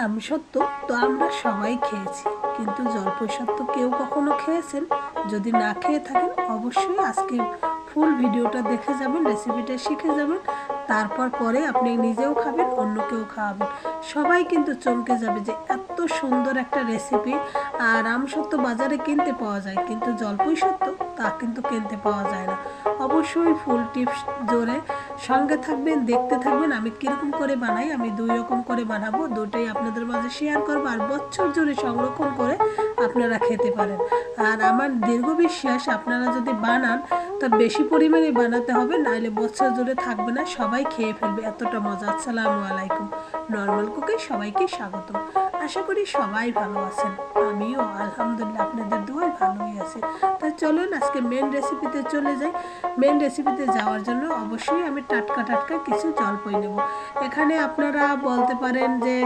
আম সত্য, তো আমরা সবাই খেয়েছি। কিন্তু জলপাই সত্য কেউ কখনো খেয়েছেন। যদি না খেয়ে থাকেন, অবশ্যই আজকে ফুল ভিডিওটা দেখে যাবেন, রেসিপিটা শিখে যাবেন। তারপর পরে আপনি নিজেও খাবেন অন্যকেও খাওয়াবেন। সবাই কিন্তু চমকে যাবে যে এত সুন্দর একটা রেসিপি। আর আম সত্য বাজারে কিনতে পাওয়া যায়, কিন্তু জলপাই সত্য তা কিন্তু কিনতে পাওয়া যায় না। অবশ্যই ফুল টিপস জোরে সঙ্গে থাকবেন, দেখতে থাকবেন, আমি কীরকম করে বানাই, আমি দুই রকম করে বানাবো, দুটোই আপনাদের মাঝে শেয়ার করব, আর বছর জুড়ে সংরক্ষণ করে আপনারা খেতে পারেন। আর আমার দীর্ঘ বিশ্বাস, আপনারা যদি বানান, তো বেশি পরিমাণে বানাতে হবে নাহলে বছর জুড়ে থাকবে না, সবাই খেয়ে ফেলবে, এতটা মজা। আসসালামু আলাইকুম। নর্মাল কুকে সবাইকে স্বাগত। আশা করি সবাই ভালো আছেন। আমিও আলহামদুলিল্লাহ আপনাদের দুয়াই ভালোই আছে। তা চলুন আজকে মেন রেসিপিতে চলে যাই। মেন রেসিপিতে যাওয়ার জন্য অবশ্যই আমি টাটকা টাটকা কিছু জলপাই নেব। এখানে আপনারা বলতে পারেন যে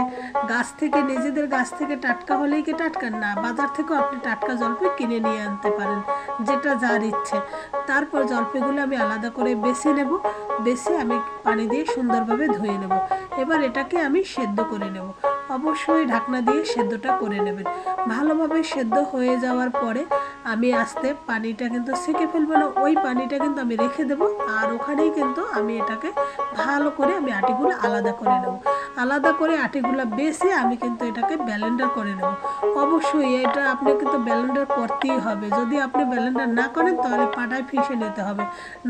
গাছ থেকে, নিজেদের গাছ থেকে টাটকা হলেই কি টাটকা? না, বাজার থেকেও আপনি টাটকা জলপাই কিনে নিয়ে আনতে পারেন, যেটা যার ইচ্ছে। তারপর জলপাইগুলো আমি আলাদা করে বেছে নেব। বেছে আমি পানি দিয়ে সুন্দরভাবে ধুয়ে নেব। এবার এটাকে আমি সেদ্ধ করে নেব। অবশ্যই ঢাকনা দিয়ে সেদ্ধটা করে নেবেন। ভালোভাবে সেদ্ধ হয়ে যাওয়ার পরে আমি আস্তে পানিটা কিন্তু সেকে ফেলব না, ওই পানিটা কিন্তু আমি রেখে দেবো আর ওখানেই কিন্তু আমি এটাকে ভালো করে আমি আটিগুলো আলাদা করে নেব। আলাদা করে আটিগুলো বেছে আমি কিন্তু এটাকে ব্যালেন্ডার করে নেব। অবশ্যই এটা আপনি কিন্তু ব্যালেন্ডার করতেই হবে। যদি আপনি ব্যালেন্ডার না করেন তাহলে পাটায় ফিসে নিতে হবে।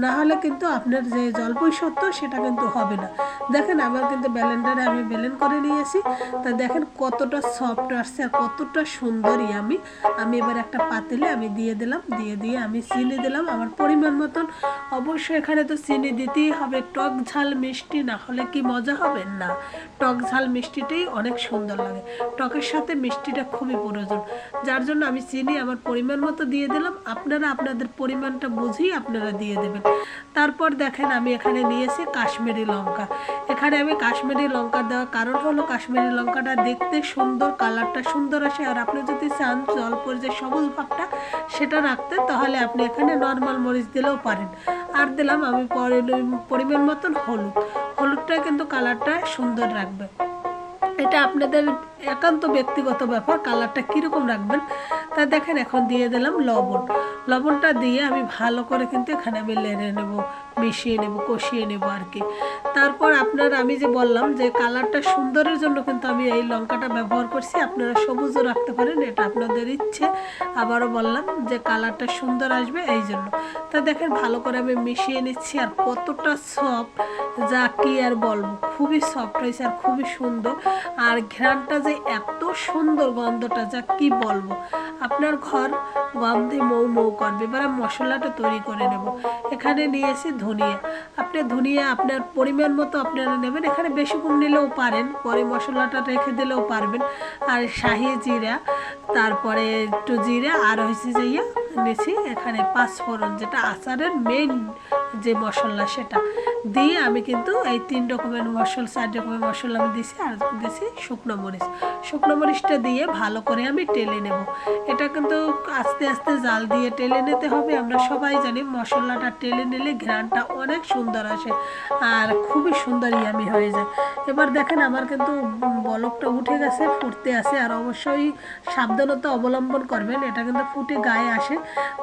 না হলে কিন্তু আপনার যে জলপই সত্য সেটা কিন্তু হবে না। দেখেন আমার কিন্তু ব্যালেন্ডারে আমি ব্যালেন্ড করে নিয়েছি। তা দেখেন কতটা সফট আসছে আর কতটা সুন্দরই আমি আমি এবার একটা পাতিলে আমি দিয়ে দিলাম, দিয়ে দিয়ে আমি চিনি দিলাম। আমার পরিমাণ মতন। অবশ্যই এখানে তো চিনি দিতেই হবে। টক ঝাল মিষ্টি না হলে কি মজা হবে? না, টক ঝাল মিষ্টিটাই অনেক সুন্দর লাগে। টকের সাথে মিষ্টিটা খুবই প্রয়োজন। যার জন্য আমি চিনি আমার পরিমাণ মতো দিয়ে দিলাম। আপনারা আপনাদের পরিমাণটা বুঝেই আপনারা দিয়ে দেবেন। তারপর দেখেন আমি এখানে নিয়েছি কাশ্মীরি লঙ্কা। এখানে আমি কাশ্মীরি লঙ্কা দেওয়ার কারণ হলো কাশ্মীরি লঙ্কাটা দেখতে সুন্দর, কালারটা সুন্দর আসে। আর আপনি যদি চান জলপর যে সবুজ ভাবটা, সেটা রাখতে, তাহলে আপনি এখানে নর্মাল মরিচ দিলেও পারেন। আর দিলাম আমি পরে পরিমাণ মতন হলুদ। হলুদটা কিন্তু কালারটা সুন্দর রাখবে। এটা আপনাদের একান্ত ব্যক্তিগত ব্যাপার, কালারটা কীরকম রাখবেন, তা দেখেন, এখন দিয়ে দিলাম লবণ। লবণটা দিয়ে আমি ভালো করে কিন্তু এখানে আমি লেড়ে নেব। মিশিয়ে নেব, কষিয়ে নেব আর কি। তারপর আপনার আমি যে বললাম যে কালারটা সুন্দরের জন্য কিন্তু আমি এই লঙ্কাটা ব্যবহার করছি। আপনারা সবুজও রাখতে পারেন, এটা আপনাদের ইচ্ছে। আবারও বললাম যে কালারটা সুন্দর আসবে এই জন্য। তা দেখেন ভালো করে আমি মিশিয়ে নিচ্ছি আর কতটা সফট যা কি আর বলব, খুবই সফট হয়েছে আর খুবই সুন্দর। আর ঘ্রাণটা যে এত সুন্দর গন্ধটা, যা কি বলব। আপনার ঘর গন্ধে মৌ মৌ করবে। এবার মশলাটা তৈরি করে নেব। এখানে নিয়েছি ধনিয়া। আপনি ধনিয়া আপনার পরিমাণ মতো আপনারা নেবেন। এখানে বেশি কম নিলেও পারেন। পরে মশলাটা রেখে দিলেও পারবেন। আর শাহি জিরা, তারপরে একটু জিরা, আর হয়েছে যে ইয়া নিয়েছি এখানে পাঁচফোড়ন, যেটা আচারের মেইন যে মশলা, সেটা। দিয়ে আমি কিন্তু এই তিন রকমের মশলা, চার রকমের মশলা আমি দিছি, আর দিছি শুকনো মরিচ। শুকনো মরিচটা দিয়ে ভালো করে আমি টেলে নেব। এটা কিন্তু আস্তে আস্তে জাল দিয়ে টেলে নিতে হবে। আমরা সবাই জানি মশলাটা টেলে নিলে ঘ্রাণটা অনেক সুন্দর আসে আর খুবই সুন্দর ইয়ামি হয়ে যায়। এবার দেখেন আমার কিন্তু বলকটা উঠে গেছে, ফুটতে আসে আর অবশ্যই সাবধানতা অবলম্বন করবেন, এটা কিন্তু ফুটে গায়ে আসে।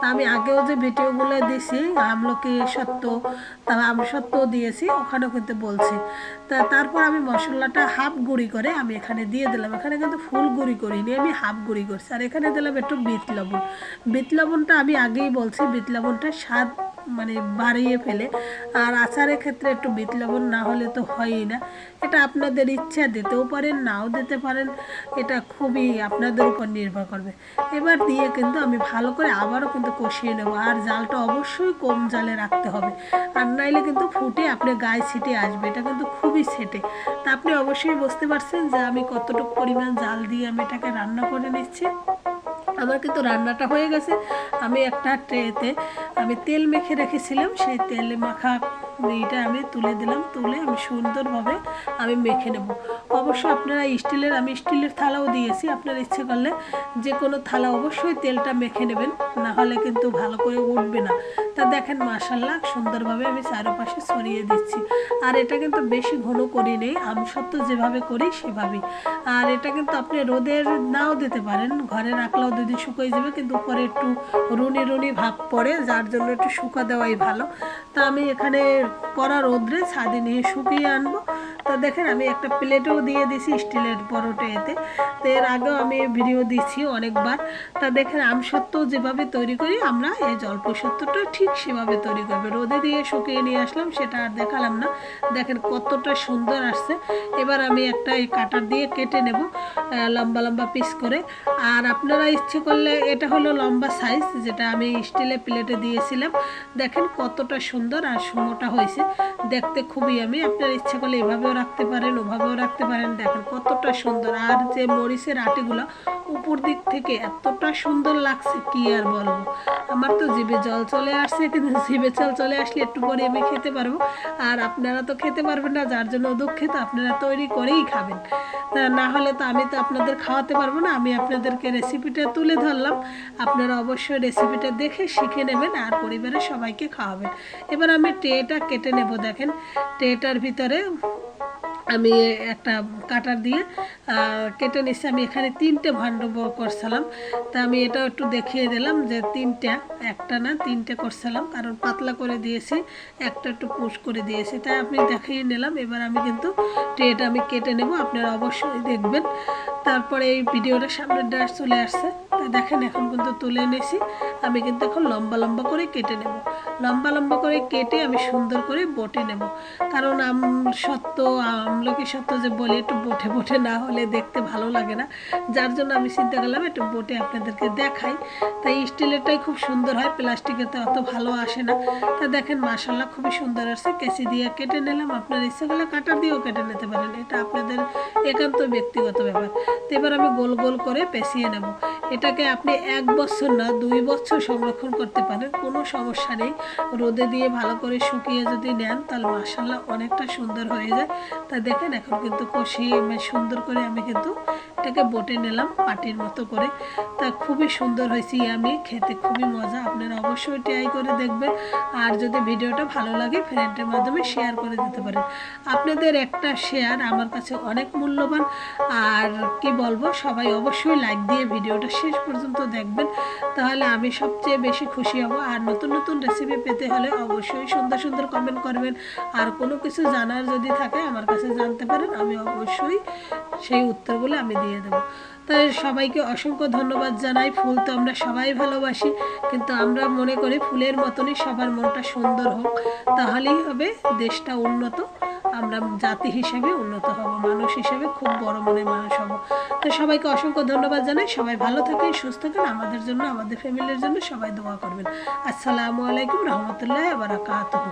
আমি আগেও যে ভিডিওগুলো দিছি, আমলকি সত্য তা আম সত্য দিয়েছি ওখানে কিন্তু বলছি। তা তারপর আমি মশলাটা হাফ গুঁড়ি করে আমি এখানে দিয়ে দিলাম। এখানে কিন্তু ফুল গুঁড়ি করিনি, আমি হাফ গুঁড়ি করছি। আর এখানে দিলাম একটু বিট লবণ। বিট লবণটা আমি আগেই বলছি, বিট লবণটা স্বাদ মানে বাড়িয়ে ফেলে। আর আচারের ক্ষেত্রে একটু বিট লবণ না হলে তো হয়ই না। এটা আপনাদের ইচ্ছা, দিতেও পারেন, নাও দিতে পারেন। এটা খুবই আপনাদের উপর নির্ভর করবে। এবার দিয়ে কিন্তু আমি ভালো করে আবারও কিন্তু কষিয়ে নেব। আর জালটা অবশ্যই কম জালে রাখতে হবে। আর নাইলে কিন্তু ফুটে আপনি গায়ে ছিটে আসবে। এটা কিন্তু খুবই ছেটে। তা আপনি অবশ্যই বুঝতে পারছেন যে আমি কতটুকু পরিমাণ জাল দিয়ে আমি এটাকে রান্না করে নিচ্ছি। আমার কিন্তু রান্নাটা হয়ে গেছে। আমি একটা ট্রেতে আমি তেল মেখে রেখেছিলাম, সেই তেল মাখা এইটা আমি তুলে দিলাম, তুলে আমি সুন্দরভাবে আমি মেখে নেব। অবশ্য আপনারা স্টিলের, আমি স্টিলের থালাও দিয়েছি, আপনার ইচ্ছে করলে যে কোনো থালা অবশ্যই তেলটা মেখে নেবেন, না হলে কিন্তু ভালো করে উঠবে না। তা দেখেন মাসাল্লাহ সুন্দরভাবে আমি চারপাশে ছড়িয়ে দিচ্ছি। আর এটা কিন্তু বেশি ঘন করি নেই আমসত্ব যেভাবে করি সেভাবেই। আর এটা কিন্তু আপনি রোদের নাও দিতে পারেন, ঘরে রাখলেও দুদিন শুকিয়ে যাবে, কিন্তু উপরে একটু রুনি রুনি ভাব পড়ে, যার জন্য একটু শুকা দেওয়াই ভালো। তা আমি এখানে কড়া রোদ্রে ছাদে নিয়ে শুকিয়ে আনব। তা দেখেন, আমি একটা প্লেটেও দিয়ে দিছি স্টিলের পরোটা এতে। তো এর আগেও আমি ভিডিও দিছি অনেকবার। তা দেখেন আমসত্ত্ব যেভাবে তৈরি করি আমরা, এই জল্প সত্ত্বটা ঠিক সেভাবে তৈরি করবে। রোদে দিয়ে শুকিয়ে নিয়ে আসলাম, সেটা আর দেখালাম না। দেখেন কতটা সুন্দর আসছে। এবার আমি একটা এই কাটার দিয়ে কেটে নেব লম্বা লম্বা পিস করে। আর আপনারা ইচ্ছে করলে, এটা হলো লম্বা সাইজ যেটা আমি স্টিলের প্লেটে দিয়েছিলাম। দেখেন কতটা সুন্দর আর সুমোটা হয়েছে। দেখতে খুবই আমি, আপনার ইচ্ছে করলে এভাবেও রাখতে পারেন, ওভাবেও রাখতে পারেন। দেখেন কতটা সুন্দর। আর যে মরিচের আটিগুলো উপর দিক থেকে এতটা সুন্দর লাগছে, কি আর বলব? আমার তো জিভে জল চলে আসছে, কিন্তু জিভে জল চলে আসলে একটু পরে আমি খেতে পারব। আর আপনারা তো খেতে পারবেন না, যার জন্য দুঃখিত, আপনারা তৈরি করেই খাবেন। না হলে তো আমি তো আপনাদের খাওয়াতে পারব না, আমি আপনাদেরকে রেসিপিটা তুলে ধরলাম। আপনারা অবশ্যই রেসিপিটা দেখে শিখে নেবেন আর পরিবারের সবাইকে খাওয়াবেন। এবার আমি ট্রেটা কেটে নেব, দেখেন। ট্রেটার ভিতরে আমি একটা কাটার দিয়ে কেটে নিচ্ছি। আমি এখানে তিনটে ভাণ্ড করছিলাম। তা আমি এটাও একটু দেখিয়ে দিলাম যে তিনটা, একটা না, তিনটে করছিলাম। কারণ পাতলা করে দিয়েছি, একটা একটু পুশ করে দিয়েছি। তাই আপনি দেখিয়ে নিলাম। এবার আমি কিন্তু ট্রেটা আমি কেটে নেব। আপনারা অবশ্যই দেখবেন। তারপরে এই ভিডিওটা সামনের ডাস চলে আসছে। দেখেন, এখন কিন্তু তুলে এনেছি। আমি কিন্তু এখন লম্বা লম্বা করে কেটে নেব। লম্বা লম্বা করে কেটে আমি সুন্দর করে বটে নেব। কারণ আম সত্য আমলকি সত্য যে বলি, একটু বটে বটে না হলে দেখতে ভালো লাগে না। যার জন্য আমি চিন্তা করলাম, একটু বটে আপনাদেরকে দেখাই। তাই স্টিলেরটাই খুব সুন্দর হয়, প্লাস্টিকের তো অত ভালো আসে না। তা দেখেন মাসাল্লাহ খুবই সুন্দর আসছে। কেসি দিয়ে কেটে নিলাম। আপনার ইচ্ছে করলে কাটার দিয়েও কেটে নিতে পারেন। এটা আপনাদের একান্ত ব্যক্তিগত ব্যাপার। তো এবার আমি গোল গোল করে পেঁচিয়ে নেব। এটাকে আপনি এক বছর না, দুই বছর সংরক্ষণ করতে পারেন, কোনো সমস্যা নেই। রোদে দিয়ে ভালো করে শুকিয়ে যদি নেন, তাহলে মাসাল্লাহ অনেকটা সুন্দর হয়ে যায়। তা দেখেন, এখন কিন্তু কষিয়ে সুন্দর করে আমি কিন্তু এটাকে বটে নিলাম পাটির মতো করে। তা খুবই সুন্দর হয়েছে আমি খেতে খুবই মজা। আপনারা অবশ্যই ট্রাই করে দেখবেন। আর যদি ভিডিওটা ভালো লাগে ফ্রেন্ডের মাধ্যমে শেয়ার করে দিতে পারেন। আপনাদের একটা শেয়ার আমার কাছে অনেক মূল্যবান। আর কি বলব, সবাই অবশ্যই লাইক দিয়ে ভিডিওটা শেষ পর্যন্ত দেখবেন। তাহলে আমি সবচেয়ে বেশি খুশি হব। আর নতুন নতুন রেসিপি পেতে হলে অবশ্যই সুন্দর সুন্দর কমেন্ট করবেন। আর কোনো কিছু জানার যদি থাকে, আমার কাছে জানতে পারেন। আমি অবশ্যই সেই উত্তরগুলো আমি দিয়ে দেবো। তাই সবাইকে অসংখ্য ধন্যবাদ জানাই। ফুল তো আমরা সবাই ভালোবাসি, কিন্তু আমরা মনে করি ফুলের মতনই সবার মনটা সুন্দর হোক, তাহলেই হবে দেশটা উন্নত। আমরা জাতি হিসেবে উন্নত হব, মানুষ হিসেবে খুব বড় মনের মানুষ হব। তো সবাইকে অসংখ্য ধন্যবাদ জানাই। সবাই ভালো থাকেন, সুস্থ থাকেন। আমাদের জন্য, আমাদের ফ্যামিলির জন্য সবাই দোয়া করবেন। আসসালামু আলাইকুম রহমতুল্লাহ বারাকাতুহু।